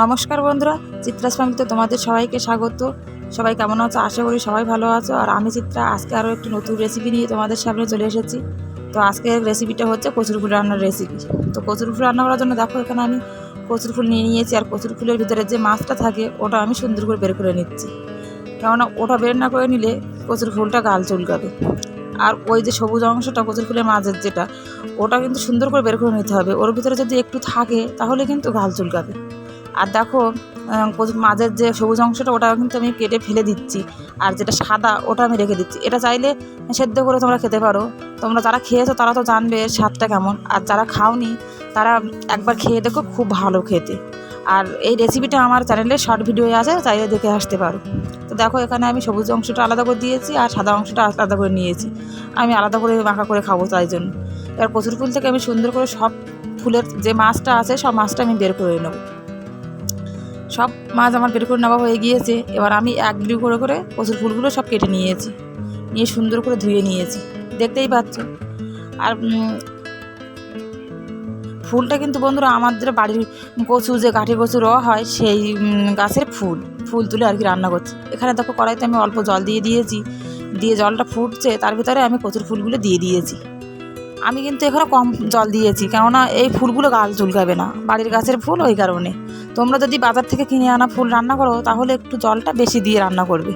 নমস্কার বন্ধুরা, চিত্রাস ফ্যামিলিতে তোমাদের সবাইকে স্বাগত। সবাই কেমন আছো? আশা করি সবাই ভালো আছো। আর আমি চিত্রা, আজকে আরও একটি নতুন রেসিপি নিয়ে তোমাদের সামনে চলে এসেছি। তো আজকে রেসিপিটা হচ্ছে কচুর ফুল রান্নার রেসিপি তো কচুর ফুল রান্না করার জন্য দেখো, এখানে আমি কচুর ফুল নিয়ে নিয়েছি। আর কচুর ফুলের ভিতরে যে মাছটা থাকে, ওটা আমি সুন্দর করে বের করে নিচ্ছি। কেননা ওটা বের না করে নিলে কচুর ফুলটা গাল চুলকাবে। আর ওই যে সবুজ অংশটা, কচুর ফুলের মাঝের যেটা, ওটা কিন্তু সুন্দর করে বের করে নিতে হবে। ওর ভিতরে যদি একটু থাকে, তাহলে কিন্তু গাল চুলকাবে। আর দেখো মাঝের যে সবুজ অংশটা ওটা কিন্তু আমি কেটে ফেলে দিচ্ছি। আর যেটা সাদা ওটা আমি রেখে দিচ্ছি। এটা চাইলে সেদ্ধ করে তোমরা খেতে পারো। তোমরা যারা খেয়েছো, তারা তো জানবে এর স্বাদটা কেমন। আর যারা খাওনি, তারা একবার খেয়ে দেখো, খুব ভালো খেতে। আর এই রেসিপিটা আমার চ্যানেলে শর্ট ভিডিও আছে, চাইলে দেখে আসতে পারো। তো দেখো, এখানে আমি সবুজ অংশটা আলাদা করে দিয়েছি, আর সাদা অংশটা আলাদা করে নিয়েছি। আমি আলাদা করে মাখা করে খাব তাই জন্য। এবার কচুর ফুল থেকে আমি সুন্দর করে সব ফুলের যে মাছটা আছে, সব মাছটা আমি বের করে নেব। সব মাছ আমার বের করে নেওয়া হয়ে গিয়েছে। এবার আমি এক বিড়ি করে করে কচুর ফুলগুলো সব কেটে নিয়েছি। নিয়ে সুন্দর করে ধুয়ে নিয়েছি। দেখতেই পাচ্ছ। আর ফুলটা কিন্তু বন্ধুরা আমাদের বাড়ির কচু যে কাঠি কচু র হয়, সেই গাছের ফুল। ফুল তুলে আর কি রান্না করছি। এখানে দেখো কড়াইতে আমি অল্প জল দিয়ে দিয়েছি। দিয়ে জলটা ফুটছে, তার ভিতরে আমি কচুর ফুলগুলো দিয়ে দিয়েছি। আমি কিন্তু এখানে কম জল দিয়েছি। কেননা এই ফুলগুলো গাল চুলকাবে না। বাড়ির গাছের ফুল ওই কারণে। তোমরা যদি বাজার থেকে কিনে আনা ফুল রান্না করো, তাহলে একটু জলটা বেশি দিয়ে রান্না করবে।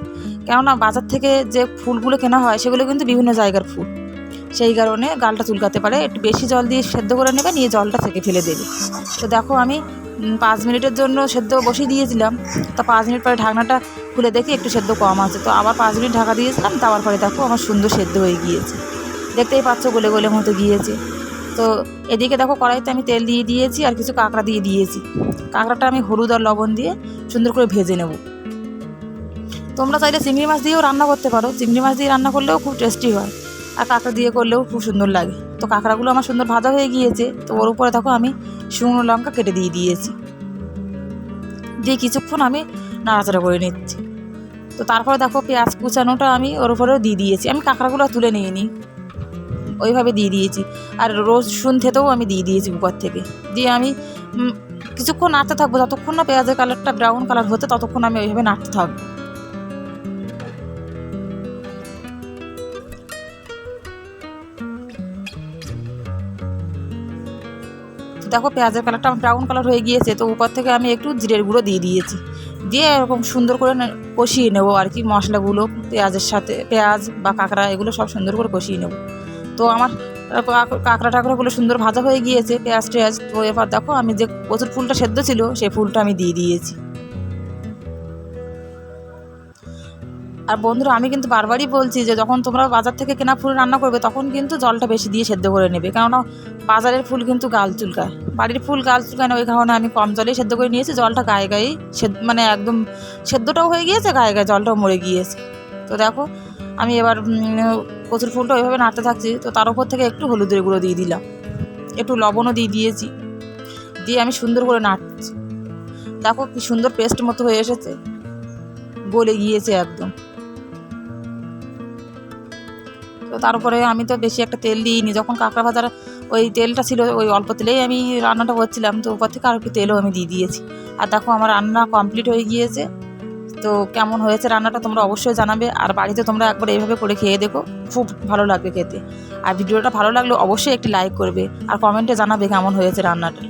কেননা বাজার থেকে যে ফুলগুলো কেনা হয়, সেগুলো কিন্তু বিভিন্ন জায়গার ফুল। সেই কারণে গালটা চুলকাতে পারে, একটু বেশি জল দিয়ে সেদ্ধ করে নেবে, নিয়ে জলটা থেকে ফেলে দেবে। তো দেখো আমি পাঁচ মিনিটের জন্য সেদ্ধ বসিয়ে দিয়েছিলাম। তো পাঁচ মিনিট পরে ঢাকনাটা খুলে দেখি একটু সেদ্ধ কম আছে। তো আবার পাঁচ মিনিট ঢাকা দিয়েছিলাম, তারপর পরে দেখো আমার সুন্দর সেদ্ধ হয়ে গিয়েছে। দেখতেই পাচ্ছ গলে গলে মতো গিয়েছে। তো এদিকে দেখো কড়াইতে আমি তেল দিয়ে দিয়েছি আর কিছু কাঁকড়া দিয়ে দিয়েছি। কাঁকড়াটা আমি হলুদ আর লবণ দিয়ে সুন্দর করে ভেজে নেব। তোমরা চাইলে চিংড়ি মাছ দিয়েও রান্না করতে পারো। চিংড়ি মাছ দিয়ে রান্না করলেও খুব টেস্টি হয় আর কাঁকড়া দিয়ে করলেও খুব সুন্দর লাগে। তো কাঁকড়াগুলো আমার সুন্দর ভাজা হয়ে গিয়েছে। তো ওর উপরে দেখো আমি শুকনো লঙ্কা কেটে দিয়ে দিয়েছি। দিয়ে কিছুক্ষণ আমি নাড়াচাড়া করে নিচ্ছি। তো তারপরে দেখো পেঁয়াজ কুচানোটা আমি ওর উপরেও দিয়ে দিয়েছি। আমি কাঁকড়াগুলো তুলে নিয়ে নিই ওইভাবে দিয়ে দিয়েছি। আর রসুন থেতেও আমি দিয়ে দিয়েছি উপর থেকে। দিয়ে আমি কিছুক্ষণ নাড়তে থাকব, যতক্ষণ না পেঁয়াজের কালারটা ব্রাউন কালার হতে ততক্ষণ আমি ওইভাবে নাড়তে থাকব। দেখো পেঁয়াজের কালারটা ব্রাউন কালার হয়ে গিয়েছে, তো উপর থেকে আমি একটু জিরের গুঁড়ো দিয়ে দিয়েছি। দিয়ে এরকম সুন্দর করে কষিয়ে নেব আর কি মশলাগুলো, পেঁয়াজের সাথে, পেঁয়াজ বা কাঁকড়া, এগুলো সব সুন্দর করে কষিয়ে নেব। তো আমার কাঁক- কাঁকড়া টাকড়াগুলো সুন্দর ভাজা হয়ে গিয়েছে, পেঁয়াজ টেয়াজ। তো এবার দেখো আমি যে কচুর ফুলটা সেদ্ধ ছিল, সেই ফুলটা আমি দিয়ে দিয়েছি। আর বন্ধুরা, আমি কিন্তু বারবারই বলছি যে যখন তোমরা বাজার থেকে কেনা ফুল রান্না করবে, তখন কিন্তু জলটা বেশি দিয়ে সেদ্ধ করে নেবে। কেননা বাজারের ফুল কিন্তু গাল চুলকায়। বাড়ির ফুল গাল চুলকায় না, ওই কারণে আমি কম জলেই সেদ্ধ করে নিয়েছি, জলটা গায়ে গায়েই মানে একদম সেদ্ধটাও হয়ে গিয়েছে, গায়ে গায়ে জলটাও মরে গিয়েছে। তো দেখো আমি এবার কচুর ফুলটা ওইভাবে নাড়তে থাকছি, তো তার উপর থেকে একটু হলুদের গুঁড়ো দিয়ে দিলাম। একটু লবণও দিয়ে দিয়েছি। দিয়ে আমি সুন্দর করে নাড়ছি। দেখো কি সুন্দর পেস্ট মতো হয়ে এসেছে। গলে গিয়েছে একদম। তো তারপরে আমি তো বেশি একটা তেল দিইনি। যখন কাঁকড়া ভাজার ওই তেলটা ছিল, ওই অল্প তেলেই আমি রান্নাটা করছিলাম, তো উপর থেকে আর একটু তেলও আমি দিয়ে দিয়েছি। আর দেখো আমার রান্না কমপ্লিট হয়ে গিয়েছে। তো কেমন হয়েছে রান্নাটা তোমরা অবশ্যই জানাবে। আর বাড়িতে তোমরা একবার এইভাবে করে খেয়ে দেখো, খুব ভালো লাগবে খেতে। আর ভিডিওটা ভালো লাগলে অবশ্যই একটি লাইক করবে। আর কমেন্টে জানাবে কেমন হয়েছে রান্নাটা।